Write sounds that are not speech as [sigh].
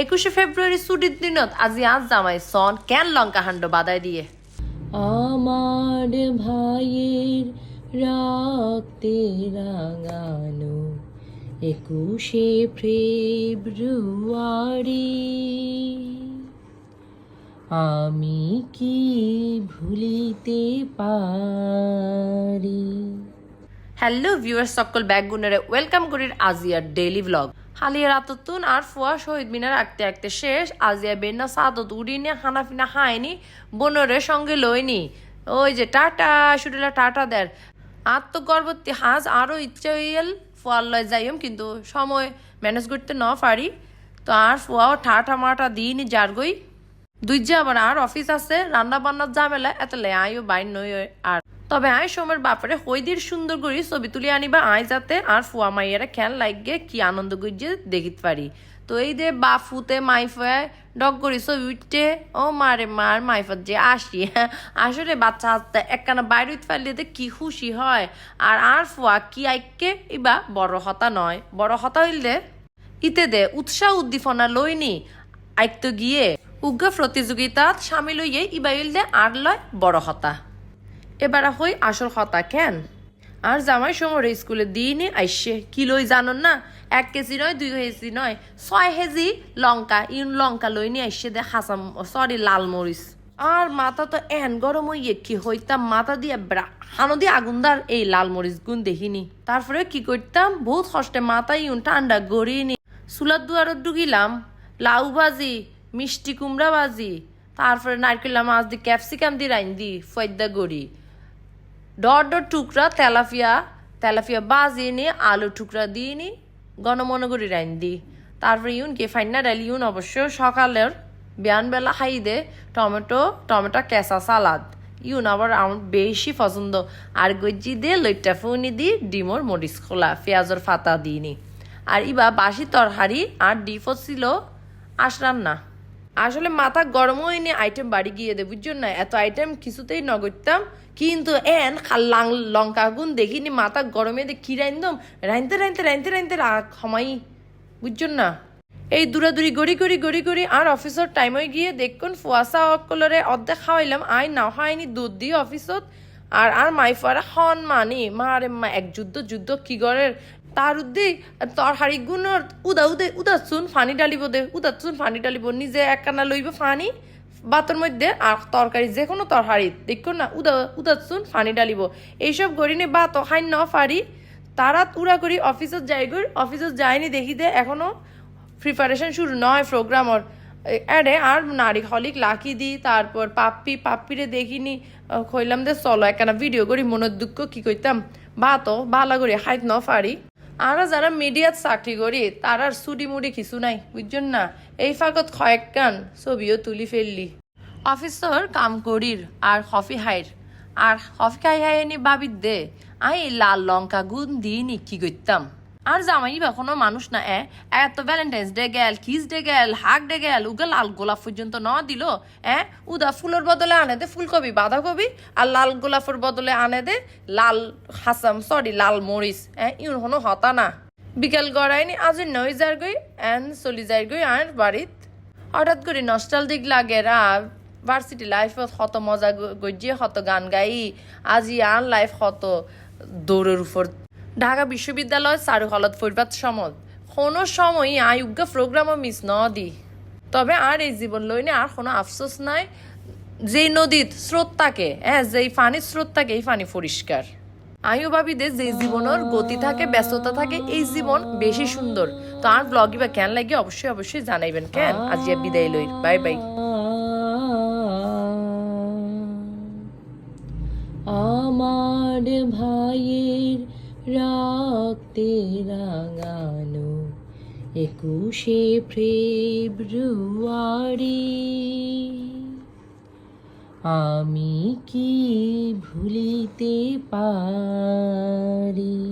একুশে ফেব্রুয়ারি ছুটির দিনত আজি আজ জামাই সন কেন লঙ্কা হান্ড বাদাই দিয়ে? আমার ভাইয়ের রক্তে রাঙানো একুশে ফেব্রুয়ারি। আমি কি ভুলিতে পারি? হ্যালো ভিউয়ার সকল ব্যাগ গুণরে ওয়েলকাম করির আজিয়ার ডেইলি ব্লগ হালিয়া রাততুন আর ফুয়া শহীদ মিনার আঁকতে আঁকতে শেষ। আজিয়া বেন্না সাদত উড়িনে হানাফিনা হায়নি, বনরে সঙ্গে লইনি। ওই যে টাটা শুটিলা টাটা দেয় আর তো গর্ভবতী হাঁস আরও ইচ্ছে হইল লয় যাইম কিন্তু সময় ম্যানেজ করতে ন পারি। তো আর ফুয়াও ঠাটা মাটা দিইনি যারগই দুই যে আবার আর অফিস আছে রান্না বান্নার ঝামেলা এতলে আইও বাইন নই আর। তবে আয় সোমের বাপারে হইদির সুন্দর করি ছবি তুলি আনিবা। আয় যাতে আর ফুয়া মাইয়ারা খেয়াল লাগবে কি আনন্দ করিয়ে দেখিতে পারি। তো এই যে বাফুতে মাইফে ডগ ছবি উঠতে ও মারে মার মাইফত যে আসি। [laughs] আসলে বাচ্চা হাতে একখানা বাইরে উঠতে ফেললে কি খুশি হয়। আর আর ফুয়া কি আইকে ইবা বড় হতা নয়। বড় হতা হইলে ইতে দে উৎসাহ উদ্দীপনা লইনি আইতো গিয়ে উগ্র প্রতিযোগিতাত সামিল হইয়ে ইবাইল দে আর লয় বড় হতা। এবার হই আসল হতা কেন? আর জামাই সমরে স্কুলে দিইনি, আইসে কি লই জানন না? এক কেজি নয়, দুই কেজি নয়, ছয় কেজি লঙ্কা, ইউন লঙ্কা লইনি, আইসে দে হাসাম সরি লাল মরিচ। আর মাথা তো এন গরম হইয়ে কি হইতাম? মাথা দিয়ে হানো দিয়ে আগুনদার এই লাল মরিচ গুণ দেখিনি। তারপরে কি করতাম? বহুত কষ্টে মাথা ইউন ঠান্ডা গড়িয়ে চুলার দুয়ারত ডুগিলাম লাউ ভাজি, মিষ্টি কুমড়া ভাজি, তারপরে নারকেল মাছ দি ক্যাপসিকাম দি রাইন দি ফয়দা গড়ি। ডট ডট টুকরা, তেলাফিয়া তেলাফিয়া বাজিয়ে নিয়ে আলু টুকরা দিয়ে নি গণমনগরী রাইন দি। তারপরে ইউন কে ফাইনা ডাল ইউন অবশ্য সকালের বিয়ানবেলা খাই দে টমেটো টমেটো কেঁচা সালাদ। ইউন আবার আমার বেশি পছন্দ। আর গজ্জি দিয়ে লইটা ফুনি দি ডিমোর মরিচ খোলা, পেঁয়াজের ফাতা দিইনি। আর ইবা বাসি তরহারি আর ডিফো ছিল আসলাম না আসলে মাথা গরম হয়নি আইটেম বাড়ি গিয়ে দে বুঝছেন না? এত আইটেম কিছুতেই নগরতাম। কিন্তু এন লাং লঙ্কা গুণ দেখিনি, মাথা গরমে দে কি রাইন্দম? রাইনতে রাইনতে রাইনতে রাইনতে ক্ষমাই বুঝছেন না? এই দূরাদূরি গড়ি গড়ি গড়ি গড়ি আর অফিসর টাইম গিয়ে দেখুন ফুয়াশা অকলরে অর্ধেক খাওয়াইলাম আই না খাইনি দুধ দিয়ে অফিসত। আর আর মাইফারা হন মানি মা আরে মা, এক যুদ্ধ যুদ্ধ কি গড়ের? তার উদ্দি, তর হাড়ি গুণর উদা, উদে, উদাচ্ছুন ফানি ডালিব দে, উদাচ্ছুন ফানি ডালিব, নিজে একখানা লইব ফানি বাতর মধ্যে আর তরকারি যে কোনো তরকারি দেখো না, উদা, উদাচ্ছুন ফানি ডালিব। এইসব গড়িনে বা তো খাই ন পারি তারা তুরা করি অফিসত যাই গই অফিসত যায়নি দেখি দে এখনও প্রিপারেশন শুরু নয় প্রোগ্রামর এডে আর নারী হলিক লাকি দি, তারপর পাপ্পি, পাপ্পিরে দেখিনি কইলাম দে, চলো একখানা ভিডিও করি মনের দুঃখ কি কইতাম? তো ভালো করে খাইত ন পারি আমরা যারা মিডিয়াত চাকরি করি তার আর চুরি মুড়ি কিছু নাই, বুঝছেন না? এই ফাঁকত কয়েক গান ছবিও তুলি ফেললি। অফিসর কাম করির, আর কফি হাইর। আর কফি খাই হাই এনে বাবির দে, আই লাল লঙ্কা গুণ দিয়ে কি করতাম আর জামাই বা কোনো মানুষ না, এ এত ভ্যালেন্টাইন্স ডে গেল কিস ডে গেল হাক ডে গেল, উগে লাল গোলাপ পর্যন্ত ন দিল, এ, উদা ফুলের বদলে আনে দে ফুলকপি, বাঁধাকপি, আর লাল গোলাপের বদলে আনে দে লাল হাসাম সরি লাল মরিচ, এ ইউন কোনো হতা না। বিকেল গড়াইনি, আজ নই যার গই এন চলি যাই গই আর বাড়িত। হঠাৎ করে নস্টাল দিক লাগে রা ভার্সিটি লাইফত হত মজা গজিয়ে হত গান গাই, আজি আন লাইফ হত দৌড়ের উপর ঢাকা বিশ্ববিদ্যালয় চারু হলত ফুরবাত সমত কোনো সময় আই উগ্গা প্রোগ্রামও মিস ন দি তবে আর এই জীবন লইনে আর কোনো আফসোস নাই যেই নদীত স্রোত থাকে হ্যাঁ যেই পানির স্রোত থাকে এই পানি পরিষ্কার। আমিও ভাবি দে, যে জীবনের গতি থাকে, ব্যস্ততা থাকে, এই জীবন বেশি সুন্দর। তো আর ব্লগই বা কেন লাগে অবশ্যই অবশ্যই জানাইবেন, কেন? আজিয়া বিদায় লই, বাই বাই। আমার ভাইয়ের রক্তে রাঙানো একুশে ফেব্রুয়ারি। আমি কি ভুলিতে পারি?